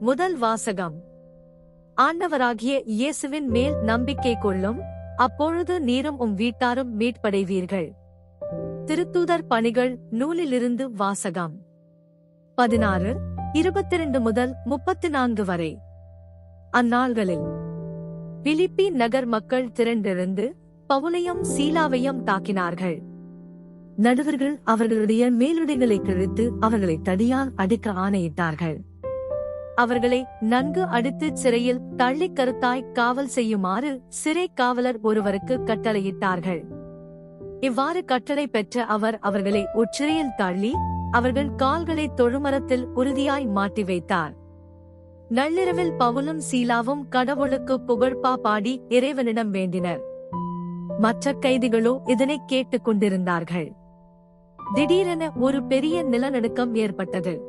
முதல் வாசகம். ஆண்டவராகிய இயேசுவின் மேல் நம்பிக்கை கொள்ளும் அப்பொழுது நீரும் உம் வீட்டாரும் மீட்படைவீர்கள். திருத்தூதர் பணிகள் நூலிலிருந்து வாசகம். பதினாறு இருபத்திரண்டு முதல் முப்பத்தி நான்கு வரை. அந்நாள்களில். பிலிப்பி நகர் மக்கள் திரண்டிருந்து பவுலையும் சீலாவையும் தாக்கினார்கள். நடுவர்கள் அவர்களுடைய மேலுடைகளை கிழித்து அவர்களை தடியால் அடிக்க ஆணையிட்டார்கள். அவர்களை நன்கு அடித்துச் சிறையில் தள்ளிக் கருத்தாய் காவல் செய்யுமாறு சிறை காவலர் ஒருவருக்கு கட்டளையிட்டார்கள். இவ்வாறு கட்டளை பெற்ற அவர் அவர்களை உச்சிறையில் தள்ளி அவர்கள் கால்களை தொழுமரத்தில் உறுதியாய் மாட்டி வைத்தார். நள்ளிரவில் பவுலும் சீலாவும் கடவுளுக்கு புகழ்பா பாடி இறைவனிடம் வேண்டினர். மற்ற கைதிகளோ இதனை கேட்டுக் கொண்டிருந்தார்கள். திடீரென ஒரு பெரிய நிலநடுக்கம் ஏற்பட்டது.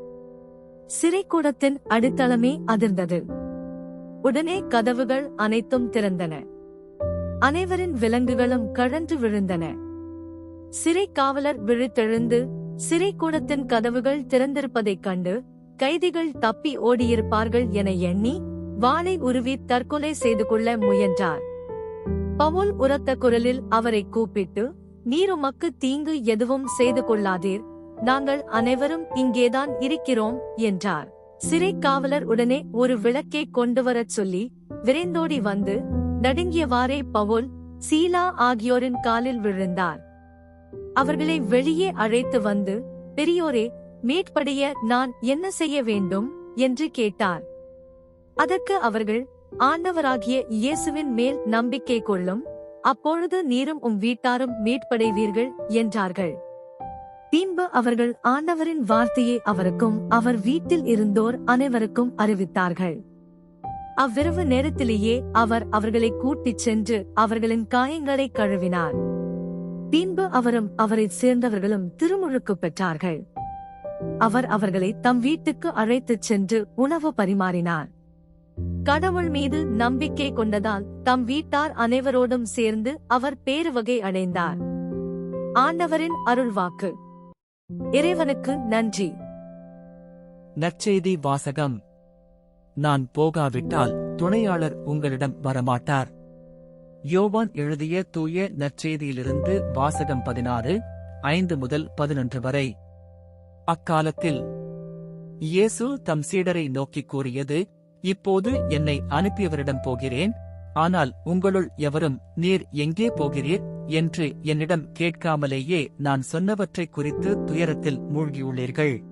சிறைக்கூடத்தின் அடித்தளமே அதிர்ந்தது. உடனே கதவுகள் அனைத்தும் திறந்தன. அனைவரின் விலங்குகளும் கழன்று விழுந்தன. சிறை காவலர் விழித்தெழுந்து சிறைக்கூடத்தின் கதவுகள் திறந்திருப்பதைக் கண்டு கைதிகள் தப்பி ஓடியிருப்பார்கள் என எண்ணி வாளை உருவி தற்கொலை செய்து கொள்ள முயன்றார். பவுல் உரத்த குரலில் அவரை கூப்பிட்டு நீர் உமக்கு தீங்கு எதுவும் செய்து கொள்ளாதீர். நாங்கள் அனைவரும் இங்கேதான் இருக்கிறோம் என்றார். சிறை காவலர் உடனே ஒரு விளக்கை கொண்டு வரச் சொல்லி விரைந்தோடி வந்து நடுங்கியவாறே பவுல் சீலா ஆகியோரின் காலில் விழுந்தார். அவர்களை வெளியே அழைத்து வந்து பெரியோரே மீட்படைய நான் என்ன செய்ய வேண்டும்? என்று கேட்டார். அதற்கு அவர்கள் ஆண்டவராகிய இயேசுவின் மேல் நம்பிக்கை கொள்ளும். அப்பொழுது நீரும் உம் வீட்டாரும் மீட்படைவீர்கள் என்றார்கள். பின்பு அவர்கள் ஆண்டவரின் வார்த்தையை அவருக்கும் அவர் வீட்டில் இருந்தோர் அனைவருக்கும் அறிவித்தார்கள். அவ்விரவு நேரத்திலேயே அவர் அவர்களை கூட்டிச் சென்று அவர்களின் காயங்களை கழுவினார். பின்பு அவரும் அவரைச் சேர்ந்தவர்களும் திருமுழுக்கு பெற்றார்கள். அவர் அவர்களை தம் வீட்டுக்கு அழைத்துச் சென்று உணவு பரிமாறினார். கடவுள் மீது நம்பிக்கை கொண்டதால் தம் வீட்டார் அனைவரோடும் சேர்ந்து அவர் பேருவகை அடைந்தார். ஆண்டவரின் அருள்வாக்கு. இறைவனுக்கு நன்றி. நற்செய்தி வாசகம். நான் போகாவிட்டால் துணையாளர் உங்களிடம் வரமாட்டார். யோவான் எழுதிய தூய நற்செய்தியிலிருந்து வாசகம் பதினாறு ஐந்து முதல் பதினொன்று வரை. அக்காலத்தில் இயேசு தம் சீடரை நோக்கிக் கூறியது இப்போது என்னை அனுப்பியவரிடம் போகிறேன். ஆனால் உங்களுள் எவரும் நீர் எங்கே போகிறீர் என்று என்னிடம் கேட்காமலேயே நான் சொன்னவற்றைக் குறித்து துயரத்தில் மூழ்கியுள்ளீர்கள்.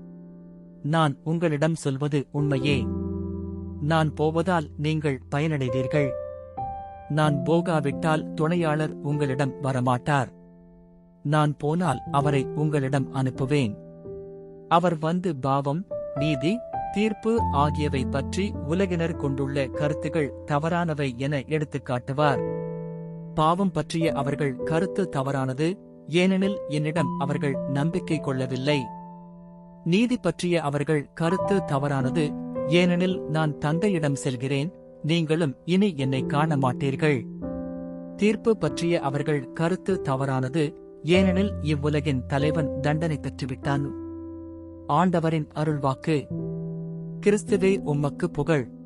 நான் உங்களிடம் சொல்வது உண்மையே. நான் போவதால் நீங்கள் பயனடைவீர்கள். நான் போகாவிட்டால் துணையாளர் உங்களிடம் வரமாட்டார். நான் போனால் அவரை உங்களிடம் அனுப்புவேன். அவர் வந்து பாவம் நீதி தீர்ப்பு ஆகியவை பற்றி உலகினர் கொண்டுள்ள கருத்துகள் தவறானவை என எடுத்துக் காட்டுவார் பாவம் பற்றிய அவர்கள் கருத்து தவறானது ஏனெனில் என்னிடம் அவர்கள் நம்பிக்கை கொள்ளவில்லை. நீதி பற்றிய அவர்கள் கருத்து தவறானது ஏனெனில் நான் தந்தையிடம் செல்கிறேன் நீங்களும் இனி என்னை காண மாட்டீர்கள். தீர்ப்பு பற்றிய அவர்கள் கருத்து தவறானது ஏனெனில் இவ்வுலகின் தலைவன் தண்டனை பெற்றுவிட்டான். ஆண்டவரின் அருள்வாக்கு கிறிஸ்துவே உம்மக்கு புகழ்.